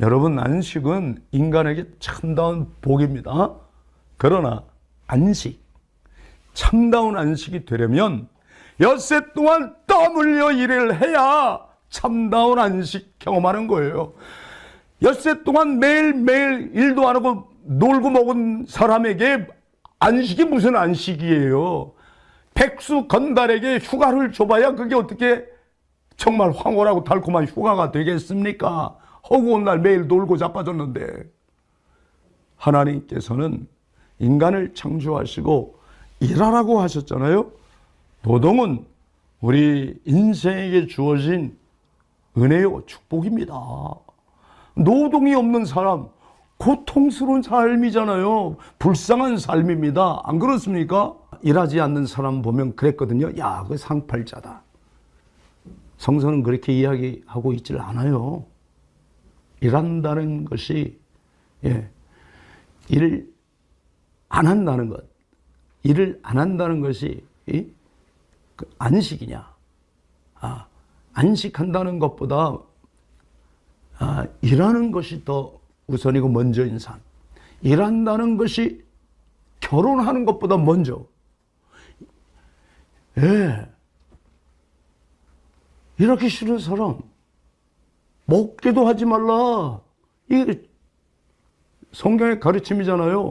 여러분 안식은 인간에게 참다운 복입니다. 그러나 안식, 참다운 안식이 되려면 엿새 동안 땀 흘려 일을 해야 참다운 안식 경험하는 거예요. 엿새 동안 매일매일 일도 안 하고 놀고 먹은 사람에게 안식이 무슨 안식이에요. 백수 건달에게 휴가를 줘봐야 그게 어떻게 정말 황홀하고 달콤한 휴가가 되겠습니까? 허구한 날 매일 놀고 자빠졌는데 하나님께서는 인간을 창조하시고 일하라고 하셨잖아요. 노동은 우리 인생에게 주어진 은혜요 축복입니다. 노동이 없는 사람 고통스러운 삶이잖아요. 불쌍한 삶입니다. 안 그렇습니까? 일하지 않는 사람 보면 그랬거든요. 야, 그 상팔자다. 성서는 그렇게 이야기하고 있질 않아요. 일한다는 것이 예, 일을 안 한다는 것, 일을 안 한다는 것이 이? 그 안식이냐? 아, 안식한다는 것보다 아, 일하는 것이 더 우선이고 먼저인 삶. 일한다는 것이 결혼하는 것보다 먼저. 예. 이렇게 싫은 사람, 먹기도 하지 말라. 이게 성경의 가르침이잖아요.